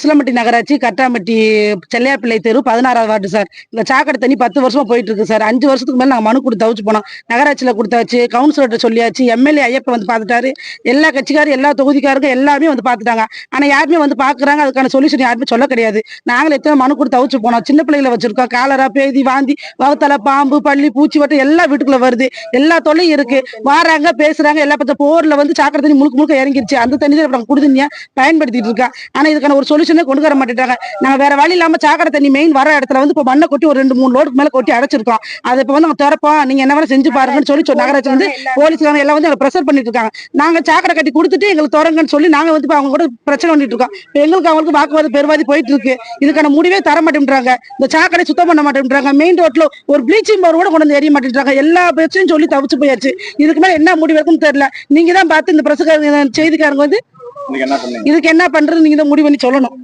உசிலம்பட்டி நகராட்சி கட்டாம்பட்டி செல்லையாப்பிள்ளை தெரு பதினாறாவது வார்டு சார். இந்த சாக்கடை தண்ணி பத்து வருஷமா போயிட்டு இருக்கு சார். அஞ்சு வருஷத்துக்கு மேல நாங்க மனு கொடுத்து தவிச்சு போனோம். நகராட்சியில கொடுத்தாச்சு கவுன்சிலர்கிட்ட சொல்லியாச்சு எம்எல்ஏ ஐயப்ப வந்து பார்த்துட்டாரு எல்லா கட்சிக்காரும் எல்லா தொகுதிக்காருக்கும் எல்லாமே வந்து பார்த்துட்டாங்க ஆனா யாருமே வந்து பாக்குறாங்க அதுக்கான சொல்யூஷன் யாருமே சொல்ல கிடையாது. நாங்களும் எத்தனை மனு கொடுத்து தவிச்சு போனோம். சின்ன பிள்ளைகளை வச்சிருக்கோம். காலரா பேதி வாந்தி வகுத்தலை பாம்பு பள்ளி பூச்சி வட்டம் எல்லாம் வீட்டுக்குள்ள வருது. எல்லா தொல்லையும் இருக்கு. வாராங்க பேசுறாங்க எல்லா பத்த போர்ல வந்து சாக்கடை தண்ணி முழுக்க முழுக்க இறங்கிருச்சு. அந்த தண்ணி தான் நாங்க பயன்படுத்திட்டு இருக்கா ஆனா இதுக்கான ஒரு சொல்யூஷன் கொண்டு வர மாட்டேங்கிறாங்க நாங்க வேற வழி இல்லாம சாக்கடை தண்ணி மெயின் வர இடத்துல வந்து இப்ப மண்ணை கொட்டி ஒரு ரெண்டு மூணு லோடுக்கு மேல கொட்டி அடைச்சிருக்கோம் அதை இப்ப வந்து நாங்க திறப்போம். நீங்க என்ன வேணா செஞ்சு பாருங்கன்னு சொல்லி நகராட்சி வந்து போலீஸ்காரங்க எல்லாம் வந்து ப்ரெஷர் பண்ணிட்டு இருக்காங்க. நாங்க சாக்கடை கட்டி கொடுத்துட்டு எங்களுக்கு திறங்கன்னு சொல்லி நாங்க வந்து இப்ப அவங்க கூட பிரச்சனை பண்ணிட்டு இருக்கோம். இப்ப எங்களுக்கு அவங்களுக்கு வாக்குவாதம் பெருவாதி போயிட்டு இருக்கு. இதுக்கான முடிவே தர மாட்டேன்றாங்க. இந்த சாக்கடை சுத்தம் பண்ண மாட்டேன்றாங்க. மெயின் ரோட்ல ஒரு ப்ளீச்சிங் பவுடர் கூட கொண்டு வந்து எரிய மாட்டேன்றாங்க. எல்லா பிரச்சனையும் சொல்லி தவிச்சு போயாச்சு. இதுக்கு மேல என்ன முடிவு இருக்குன்னு தெரியல. நீங்க தான் பார்த்து இந்த பிரசுக்காரங்க செய்திக்காரங்க வந்து இன்னைக்கு என்ன பண்ணீங்க? இதுக்கு என்ன பண்றது நீங்க தான் முடிவு பண்ணி சொல்லணும்.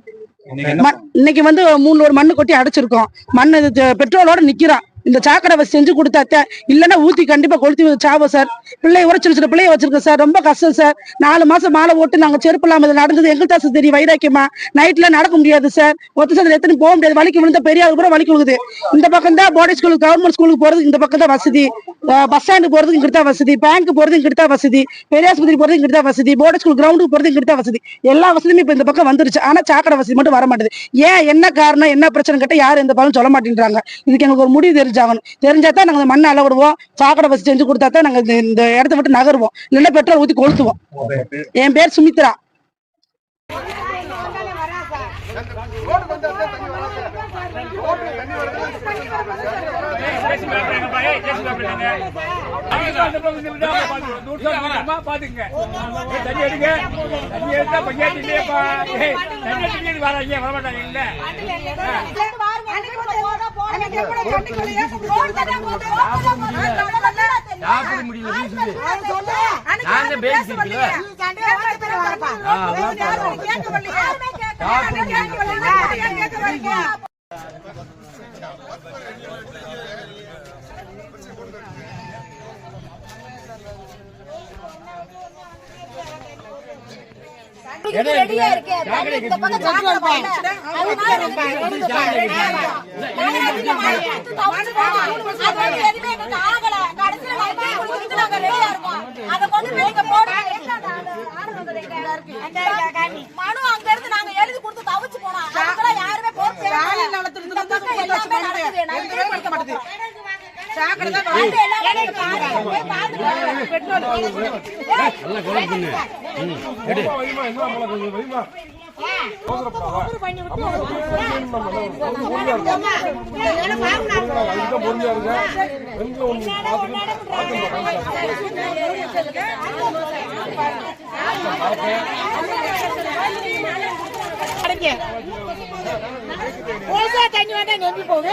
இன்னைக்கு வந்து மூணு லோடு மண்ணு கொட்டி அடைச்சிருக்கோம். மண் இது த- பெட்ரோலோட நிக்கிறான் இந்த சாக்கடை செஞ்சு கொடுத்தாத்த இல்லைன்னா ஊத்தி கண்டிப்பா கொளுத்தி சாவோம் சார். பிள்ளை ஒரு சின்ன சின்ன பிள்ளைய வச்சிருக்கோம் சார். ரொம்ப கஷ்டம் சார். நாலு மாசம் மாலை ஓட்டு நாங்க செருப்பு இல்லாம நடந்தது. எங்களுக்கு தான் சார் தெரியும் வைராக்கியமா. நைட்ல நடக்க முடியாது சார். ஒத்த சார் எத்தனை போக முடியாது. வலிக்கு விழுந்த பெரிய கூட வலிக்கு விழுகுது. இந்த பக்கம் தான் போர்டிங் ஸ்கூலுக்கு கவர்மெண்ட் ஸ்கூலுக்கு போறது இந்த பக்கம் தான் வசதி. பஸ் ஸ்டாண்டு போறது இங்கிட்டு வசதி பேங்க் போறது இங்கிட்டு வசதி பெரியாஸ்பத்திரி போறது இங்கிட்டு வசதி போர்டு ஸ்கூல் கிரவுண்டுக்கு போறது இங்கிட்டு தான் வசதி எல்லா வசதியுமே இப்ப இந்த பக்கம் வந்துருச்சு ஆனா சாக்கடை வசதி மட்டும் வர மாட்டேது ஏன் என்ன காரணம் என்ன பிரச்சனை கிட்ட யாரும் எந்த பலனும் சொல்ல மாட்டேங்கிறாங்க இதுக்கு எங்களுக்கு ஒரு முடிவு தெரிஞ்சாகணும் தெரிஞ்சா தான் நாங்க மண்ணை அளவிடுவோம் சாக்கடை வசதி செஞ்சு கொடுத்தா தான் நாங்க இந்த- இடத்த விட்டு நகருவோம் இல்லைன்னா பெட்ரோல் ஊத்தி கொளுத்துவோம் என் பேர் சுமித்ரா பாத்துங்க தண்ணி எடுங்க தண்ணி எடுத்தா பஞ்சாயத்து தண்ணி வராங்க வரமாட்டாங்க இல்ல சாப்பிட முடியல ரெடியா இருக்கு. தண்ணி இந்த பக்கம் சாக்கடை போடல. அதனால வந்து நகராட்சியில மனு கொடுத்து தவிச்சு போனோம். அது வந்து எதுவுமே எங்களுக்கு ஆகல. கடைசியில நாங்க நாங்க ரெடியா இருக்கோம். அதை கொண்டு போய் இங்க போடுங்க. மனு அங்க இருந்து நாங்க எழுதி கொடுத்து தவிச்சு போனோம். அதுக்கெல்லாம் யாருமே பொறுப்பு ஏற்கல. இந்த பக்கம் எல்லாமே நடக்குது. நாங்க போய் படிக்க மாட்டோம். வந்து தண்ணி நெம்பி போகுது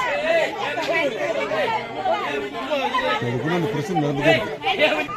அதுக்குள்ள அந்த பிரச்சனை நடந்துட்டே இருக்கு